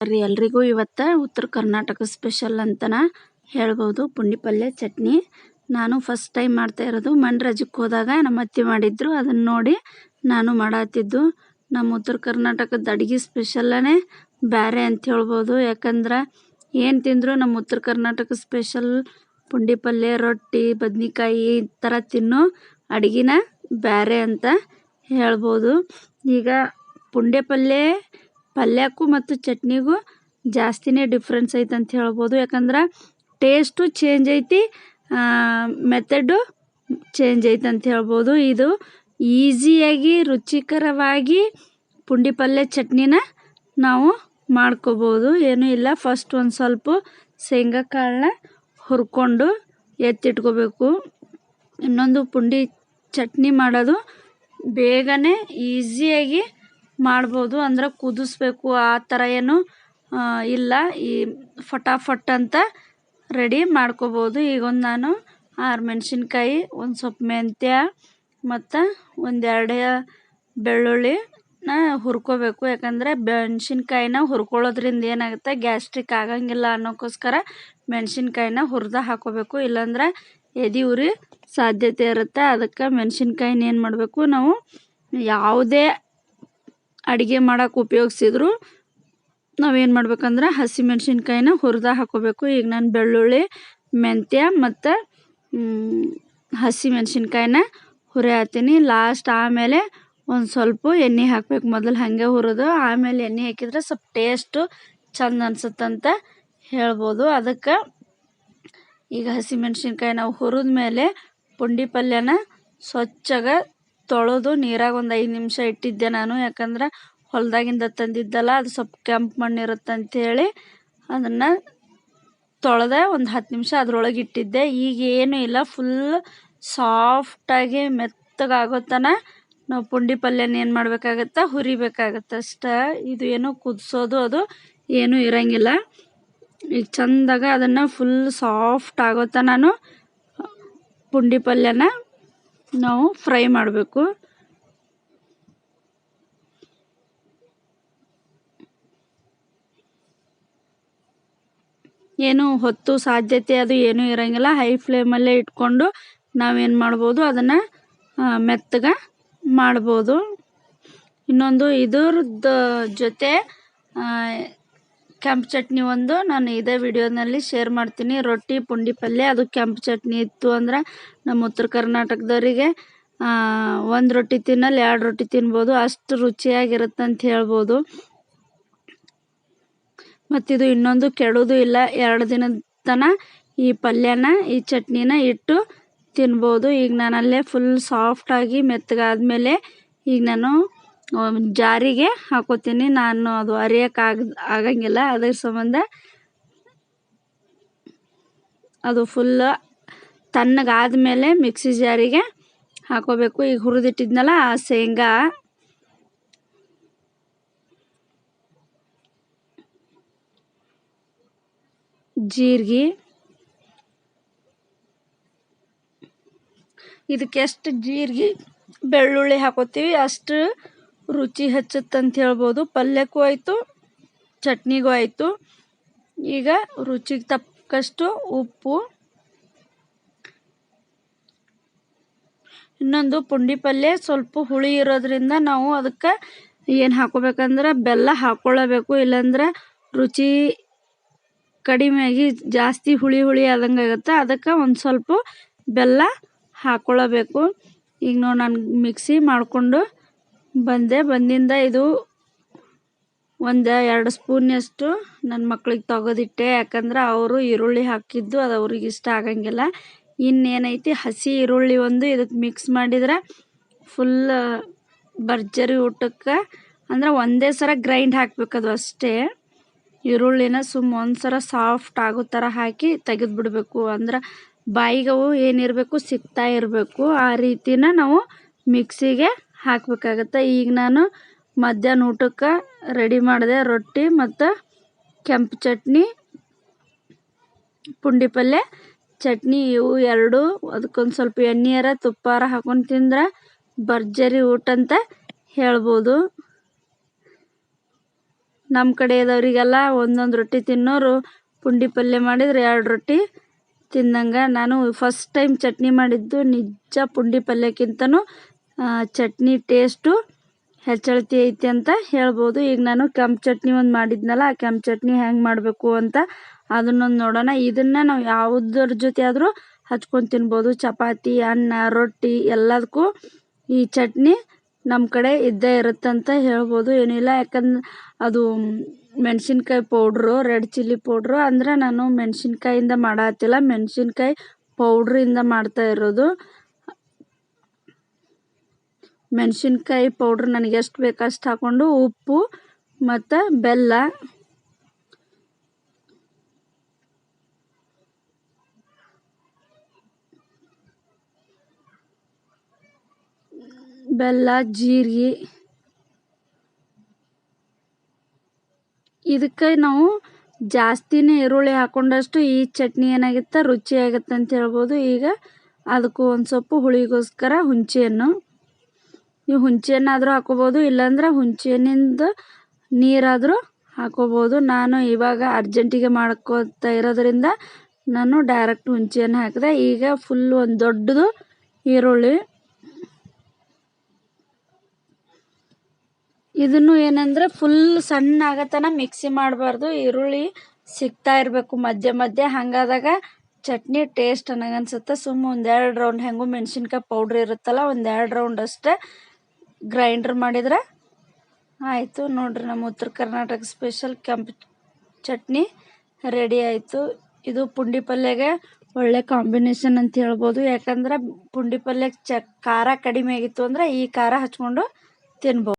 ರೀ, ಎಲ್ರಿಗೂ ಇವತ್ತು ಉತ್ತರ ಕರ್ನಾಟಕ ಸ್ಪೆಷಲ್ ಅಂತನ ಹೇಳ್ಬೋದು. ಪುಂಡಿ ಪಲ್ಯ ಚಟ್ನಿ. ನಾನು ಫಸ್ಟ್ ಟೈಮ್ ಮಾಡ್ತಾ ಇರೋದು. ಮಂಡ್ರಜಕ್ಕೆ ಹೋದಾಗ ನಮ್ಮ ಅತ್ತೆ ಮಾಡಿದ್ರು. ಅದನ್ನ ನೋಡಿ ನಾನು ಮಾಡತ್ತಿದ್ದು ನಮ್ಮ ಉತ್ತರ ಕರ್ನಾಟಕದ ಅಡುಗೆ ಸ್ಪೆಷಲ್ಲೇ ಬೇರೆ ಅಂತ ಹೇಳ್ಬೋದು. ಯಾಕಂದ್ರೆ ಏನು ತಿಂದರೂ ನಮ್ಮ ಉತ್ತರ ಕರ್ನಾಟಕ ಸ್ಪೆಷಲ್ ಪುಂಡಿ ಪಲ್ಯ ರೊಟ್ಟಿ, ಬದ್ನಿಕಾಯಿ ಈ ಥರ ತಿನ್ನೋ ಅಡುಗೆನ ಬೇರೆ ಅಂತ ಹೇಳ್ಬೋದು. ಈಗ ಪುಂಡಿ ಪಲ್ಯ ಪಲ್ಯಕ್ಕೂ ಮತ್ತು ಚಟ್ನಿಗೂ ಜಾಸ್ತಿನೇ ಡಿಫ್ರೆನ್ಸ್ ಐತೆ ಅಂತ ಹೇಳ್ಬೋದು. ಯಾಕಂದ್ರೆ ಟೇಸ್ಟು ಚೇಂಜ್ ಐತಿ ಮೆಥಡು ಚೇಂಜ್ ಐತೆ ಅಂತ ಹೇಳ್ಬೋದು. ಇದು ಈಸಿಯಾಗಿ ರುಚಿಕರವಾಗಿ ಪುಂಡಿ ಪಲ್ಯ ಚಟ್ನಿನ ನಾವು ಮಾಡ್ಕೋಬೋದು. ಏನೂ ಇಲ್ಲ ಫಸ್ಟ್ ಒಂದು ಸ್ವಲ್ಪ ಶೇಂಗಾ ಕಾಳನ್ನ ಹುರ್ಕೊಂಡು ಎತ್ತಿಟ್ಕೋಬೇಕು. ಇನ್ನೊಂದು ಪುಂಡಿ ಚಟ್ನಿ ಮಾಡೋದು ಬೇಗನೆ ಈಸಿಯಾಗಿ ಮಾಡ್ಬೋದು. ಅಂದ್ರೆ ಕುದಿಸ್ಬೇಕು. ಆ ಥರ ಏನು ಇಲ್ಲ. ಈ ಫಟಾಫಟ್ ಅಂತ ರೆಡಿ ಮಾಡ್ಕೋಬೋದು. ಈಗ ಒಂದು ನಾನು ಆರು ಮೆಣಸಿನ್ಕಾಯಿ, ಒಂದು ಸ್ವಲ್ಪ ಮೆಂತ್ಯ ಮತ್ತು ಒಂದೆರಡು ಬೆಳ್ಳುಳ್ಳಿನ ಹುರ್ಕೋಬೇಕು. ಯಾಕಂದರೆ ಮೆಣಸಿನ್ಕಾಯಿನ ಹುರ್ಕೊಳ್ಳೋದ್ರಿಂದ ಏನಾಗುತ್ತೆ, ಗ್ಯಾಸ್ಟ್ರಿಕ್ ಆಗಂಗಿಲ್ಲ ಅನ್ನೋಕ್ಕೋಸ್ಕರ ಮೆಣಸಿನ್ಕಾಯಿನ ಹುರಿದ ಹಾಕೋಬೇಕು. ಇಲ್ಲಾಂದ್ರೆ ಎದೆ ಉರಿ ಸಾಧ್ಯತೆ ಇರುತ್ತೆ. ಅದಕ್ಕೆ ಮೆಣಸಿನ್ಕಾಯಿನ ಏನು ಮಾಡಬೇಕು, ನಾವು ಯಾವುದೇ ಅಡುಗೆ ಮಾಡೋಕೆ ಉಪಯೋಗಿಸಿದ್ರು. ನಾವೇನು ಮಾಡ್ಬೇಕಂದ್ರೆ ಹಸಿಮೆಣ್ಸಿನ್ಕಾಯಿನ ಹುರಿದ ಹಾಕೋಬೇಕು. ಈಗ ನಾನು ಬೆಳ್ಳುಳ್ಳಿ, ಮೆಂತ್ಯ ಮತ್ತು ಹಸಿಮೆಣ್ಸಿನ್ಕಾಯಿನ ಹುರಿಯತ್ತೀನಿ ಲಾಸ್ಟ್ ಆಮೇಲೆ ಒಂದು ಸ್ವಲ್ಪ ಎಣ್ಣೆ ಹಾಕ್ಬೇಕು. ಮೊದಲು ಹಾಗೆ ಹುರಿದು, ಆಮೇಲೆ ಎಣ್ಣೆ ಹಾಕಿದ್ರೆ ಸ್ವಲ್ಪ ಟೇಸ್ಟು ಚಂದ ಅನ್ಸುತ್ತಂತ ಹೇಳ್ಬೋದು. ಅದಕ್ಕೆ ಈಗ ಹಸಿಮೆಣ್ಸಿನ್ಕಾಯಿ ನಾವು ಹುರಿದ ಮೇಲೆ ಪುಂಡಿ ಪಲ್ಯನ ಸ್ವಚ್ಛಗೆ ತೊಳೆದು ನೀರಾಗ ಒಂದು ಐದು ನಿಮಿಷ ಇಟ್ಟಿದ್ದೆ ನಾನು. ಯಾಕಂದ್ರೆ ಹೊಲದಾಗಿಂದ ತಂದಿದ್ದಲ್ಲ, ಅದು ಸ್ವಲ್ಪ ಕೆಂಪು ಮಣ್ಣು ಇರುತ್ತೆ ಅಂಥೇಳಿ ಅದನ್ನು ತೊಳೆದೆ ಒಂದು ಹತ್ತು ನಿಮಿಷ ಅದ್ರೊಳಗೆ ಇಟ್ಟಿದ್ದೆ. ಈಗ ಏನೂ ಇಲ್ಲ ಫುಲ್ ಸಾಫ್ಟಾಗಿ ಮೆತ್ತಗಾಗೋ ತನಕ ನಾವು ಪುಂಡಿ ಪಲ್ಯನ ಏನು ಮಾಡಬೇಕಾಗತ್ತೆ, ಹುರಿಬೇಕಾಗತ್ತೆ. ಅಷ್ಟೇ ಇದು ಏನು ಕುದಿಸೋದು ಅದು ಏನೂ ಇರಂಗಿಲ್ಲ. ಈಗ ಚಂದಾಗ ಅದನ್ನು ಫುಲ್ ಸಾಫ್ಟ್ ಆಗೋ ನಾನು ಪುಂಡಿ ಪಲ್ಯನ ನಾವು ಫ್ರೈ ಮಾಡಬೇಕು. ಏನು ಹೊತ್ತು ಸಾಧ್ಯತೆ ಅದು ಏನೂ ಇರೋಂಗಿಲ್ಲ. ಹೈ ಫ್ಲೇಮಲ್ಲೇ ಇಟ್ಕೊಂಡು ನಾವೇನು ಮಾಡ್ಬೋದು? ಅದನ್ನು ಮೆತ್ತಗ ಮಾಡ್ಬೋದು. ಇನ್ನೊಂದು ಇದ್ರದ್ದು ಜೊತೆ ಕೆಂಪು ಚಟ್ನಿ ಒಂದು. ನಾನು ಇದೇ ವಿಡಿಯೋನಲ್ಲಿ ಶೇರ್ ಮಾಡ್ತೀನಿ. ರೊಟ್ಟಿ, ಪುಂಡಿ, ಪಲ್ಯ, ಅದು ಕೆಂಪು ಚಟ್ನಿ ಇತ್ತು ಅಂದ್ರೆ ನಮ್ಮ ಉತ್ತರ ಕರ್ನಾಟಕದವರಿಗೆ ಒಂದು ರೊಟ್ಟಿ ತಿನ್ನಲ್ಲಿ, ಎರಡು ರೊಟ್ಟಿ ತಿನ್ಬೋದು. ಅಷ್ಟು ರುಚಿಯಾಗಿರುತ್ತೆ ಅಂತ ಹೇಳ್ಬೋದು. ಮತ್ತಿದು ಇನ್ನೊಂದು ಕೆಡೋದು ಇಲ್ಲ. ಎರಡು ದಿನದ ತನಕ ಈ ಪಲ್ಯನ, ಈ ಚಟ್ನಿನ ಇಟ್ಟು ತಿನ್ಬೋದು. ಈಗ ನಾನು ಅಲ್ಲೇ ಫುಲ್ ಸಾಫ್ಟಾಗಿ ಮೆತ್ತಗಾದ್ಮೇಲೆ ಈಗ ನಾನು ಜಾರಿಗೆ ಹಾಕೋತೀನಿ. ನಾನು ಅದು ಅರಿಯೋಕೆ ಆಗ ಆಗಂಗಿಲ್ಲ. ಅದ್ರ ಸಂಬಂಧ ಅದು ಫುಲ್ ತಣ್ಣಗಾದ್ಮೇಲೆ ಮಿಕ್ಸಿ ಜಾರಿಗೆ ಹಾಕೋಬೇಕು. ಈಗ ಹುರಿದಿಟ್ಟಿದ್ನಲ್ಲ ಆ ಶೇಂಗಾ. ಜೀರಿಗೆ. ಇದಕ್ಕೆ ಎಷ್ಟು ಜೀರಿಗೆ, ಬೆಳ್ಳುಳ್ಳಿ ಹಾಕೋತೀವಿ. ಅಷ್ಟು ರುಚಿ ಹೆಚ್ಚುತ್ತಂತ ಹೇಳ್ಬೋದು. ಪಲ್ಯಕ್ಕೂ ಆಯಿತು, ಚಟ್ನಿಗೂ ಆಯಿತು. ಈಗ ರುಚಿಗೆ ತಕ್ಕಷ್ಟು ಉಪ್ಪು, ಇನ್ನೊಂದು ಪುಂಡಿ ಪಲ್ಯ. ಸ್ವಲ್ಪ ಹುಳಿ ಇರೋದ್ರಿಂದ ನಾವು ಅದಕ್ಕೆ ಏನು ಹಾಕೋಬೇಕಂದ್ರೆ ಬೆಲ್ಲ ಹಾಕ್ಕೊಳ್ಳಬೇಕು ಇಲ್ಲಾಂದ್ರೆ ರುಚಿ ಕಡಿಮೆಯಾಗಿ ಜಾಸ್ತಿ ಹುಳಿ ಹುಳಿ ಆದಂಗೆ ಆಗುತ್ತೆ. ಅದಕ್ಕೆ ಒಂದು ಸ್ವಲ್ಪ ಬೆಲ್ಲ ಹಾಕ್ಕೊಳ್ಳಬೇಕು ಈಗ ನೋಡಿ ನಾನು ಮಿಕ್ಸಿ ಮಾಡಿಕೊಂಡು ಬಂದೆ, ಬಂದಿಂದ ಇದು ಒಂದು ಎರಡು ಸ್ಪೂನಷ್ಟು ನನ್ನ ಮಕ್ಳಿಗೆ ತೆಗೆದಿಟ್ಟೆ. ಯಾಕಂದ್ರೆ ಅವರು ಈರುಳ್ಳಿ ಹಾಕಿದ್ದು, ಅದು ಅವ್ರಿಗೆ ಇಷ್ಟ ಆಗಂಗಿಲ್ಲ. ಇನ್ನೇನೈತಿ, ಹಸಿ ಈರುಳ್ಳಿ ಒಂದು ಇದಕ್ಕೆ ಮಿಕ್ಸ್ ಮಾಡಿದ್ರೆ ಫುಲ್ ಭರ್ಜರಿ ಊಟಕ್ಕೆ, ಅಂದ್ರೆ ಒಂದೇ ಸರ ಗ್ರೈಂಡ್ ಅದು ಅಷ್ಟೇ. ಈರುಳ್ಳಿನ ಸುಮ್ಮ ಒಂದು ಸಲ ಸಾಫ್ಟ್ ಆಗೋ ಥರ ಹಾಕಿ ತೆಗೆದುಬಿಡ್ಬೇಕು ಅಂದ್ರೆ ಬಾಯಿಗೆ ಅವು ಏನಿರಬೇಕು ಸಿಗ್ತಾ ಇರಬೇಕು. ಆ ರೀತಿನ ನಾವು ಮಿಕ್ಸಿಗೆ ಹಾಕಬೇಕಾಗತ್ತೆ. ಈಗ ನಾನು ಮಧ್ಯಾಹ್ನ ಊಟಕ್ಕೆ ರೆಡಿ ಮಾಡಿದೆ ರೊಟ್ಟಿ ಮತ್ತು ಕೆಂಪು ಚಟ್ನಿ, ಪುಂಡಿ ಪಲ್ಯ, ಚಟ್ನಿ ಇವು ಎರಡು. ಅದಕ್ಕೊಂದು ಸ್ವಲ್ಪ ಎಣ್ಣೆಯಾರ ತುಪ್ಪಾರ ಹಾಕೊಂಡು ತಿಂದ್ರೆ ಭರ್ಜರಿ ಊಟ ಅಂತ ಹೇಳ್ಬೋದು. ನಮ್ಮ ಕಡೆಯದವರಿಗೆಲ್ಲ ಒಂದೊಂದು ರೊಟ್ಟಿ ತಿನ್ನೋರು ಪುಂಡಿ ಪಲ್ಯ ಮಾಡಿದ್ರೆ ಎರಡು ರೊಟ್ಟಿ ತಿಂದಂಗೆ. ನಾನು ಫಸ್ಟ್ ಟೈಮ್ ಚಟ್ನಿ ಮಾಡಿದ್ದು ನಿಜ ಪುಂಡಿ ಪಲ್ಯಕ್ಕಿಂತನೂ ಚಟ್ನಿ ಟೇಸ್ಟು ಹೆಚ್ಚಳತಿ ಐತಿ ಅಂತ ಹೇಳ್ಬೋದು. ಈಗ ನಾನು ಕೆಂಪು ಚಟ್ನಿ ಒಂದು ಮಾಡಿದ್ನಲ್ಲ, ಆ ಕೆಂಪು ಚಟ್ನಿ ಹೆಂಗೆ ಮಾಡಬೇಕು ಅಂತ ಅದನ್ನೊಂದು ನೋಡೋಣ. ಇದನ್ನು ನಾವು ಯಾವುದ್ರ ಜೊತೆ ಆದರೂ ಹಚ್ಕೊಂಡು ತಿನ್ಬೋದು. ಚಪಾತಿ, ಅನ್ನ, ರೊಟ್ಟಿ ಎಲ್ಲದಕ್ಕೂ ಈ ಚಟ್ನಿ ನಮ್ಮ ಕಡೆ ಇದ್ದೇ ಇರುತ್ತಂತ ಹೇಳ್ಬೋದು. ಏನಿಲ್ಲ ಯಾಕಂದ್ರೆ ಅದು ಮೆಣಸಿನ್ಕಾಯಿ ಪೌಡ್ರು, ರೆಡ್ ಚಿಲ್ಲಿ ಪೌಡ್ರು ಅಂದ್ರೆ ನಾನು ಮೆಣಸಿನ್ಕಾಯಿಂದ ಮಾಡತ್ತಿಲ್ಲ ಮೆಣಸಿನ್ಕಾಯಿ ಪೌಡ್ರಿಂದ ಮಾಡ್ತಾ ಇರೋದು. ಮೆಣಸಿನ್ಕಾಯಿ ಪೌಡ್ರ್ ನನಗೆ ಎಷ್ಟು ಬೇಕು ಅಷ್ಟು ಹಾಕ್ಕೊಂಡು ಉಪ್ಪು ಮತ್ತು ಬೆಲ್ಲ. ಬೆಲ್ಲ, ಜೀರಿಗೆ. ಇದಕ್ಕೆ ನಾವು ಜಾಸ್ತಿನೇ ಈರುಳ್ಳಿ ಹಾಕೊಂಡಷ್ಟು ಈ ಚಟ್ನಿ ಏನಾಗುತ್ತೆ ರುಚಿಯಾಗುತ್ತೆ ಅಂತ ಹೇಳ್ಬೋದು. ಈಗ ಅದಕ್ಕೂ ಒಂದು ಸೊಪ್ಪು ಹುಳಿಗೋಸ್ಕರ ಹುಂಚೆಹಣ್ಣು ನೀವು ಹುಂಚೆಹಣ್ಣಾದರೂ ಹಾಕೋಬೋದು, ಇಲ್ಲಾಂದ್ರೆ ಹುಂಚೆಹಣ್ಣಿಂದು ನೀರಾದರೂ ಹಾಕೋಬೋದು. ನಾನು ಇವಾಗ ಅರ್ಜೆಂಟಿಗೆ ಮಾಡ್ಕೋತಾ ಇರೋದ್ರಿಂದ ನಾನು ಡೈರೆಕ್ಟ್ ಹುಂಚೆಹಣ್ಣು ಹಾಕಿದೆ. ಈಗ ಫುಲ್ ಒಂದು ದೊಡ್ಡದು ಈರುಳ್ಳಿ. ಇದನ್ನು ಏನಂದರೆ ಫುಲ್ ಸಣ್ಣ ಆಗತನ ಮಿಕ್ಸಿ ಮಾಡಬಾರ್ದು. ಈರುಳ್ಳಿ ಸಿಗ್ತಾ ಇರಬೇಕು ಮಧ್ಯೆ ಮಧ್ಯೆ. ಹಾಗಾದಾಗ ಚಟ್ನಿ ಟೇಸ್ಟ್ ನನಗನ್ಸುತ್ತೆ ಸುಮ್ಮ ಒಂದೆರಡು ರೌಂಡ್ ಹೆಂಗೂ ಮೆಣಸಿನ್ಕಾಯಿ ಪೌಡ್ರ್ ಇರುತ್ತಲ್ಲ, ಒಂದೆರಡು ರೌಂಡ್ ಅಷ್ಟೇ. ಗ್ರೈಂಡ್ರ್ ಮಾಡಿದ್ರೆ? ಆಯಿತು, ನೋಡ್ರಿ ನಮ್ಮ ಉತ್ತರ ಕರ್ನಾಟಕ ಸ್ಪೆಷಲ್ ಕೆಂಪು ಚಟ್ನಿ ರೆಡಿ ಆಯಿತು. ಇದು ಪುಂಡಿ ಪಲ್ಯಗೆ ಒಳ್ಳೆ ಕಾಂಬಿನೇಷನ್ ಅಂತ ಹೇಳ್ಬೋದು. ಯಾಕಂದ್ರೆ ಪುಂಡಿ ಪಲ್ಯಕ್ಕೆ ಚ, ಖಾರ ಕಡಿಮೆ ಆಗಿತ್ತು ಅಂದರೆ ಈ ಖಾರ ಹಚ್ಕೊಂಡು ತಿನ್ಬೋದು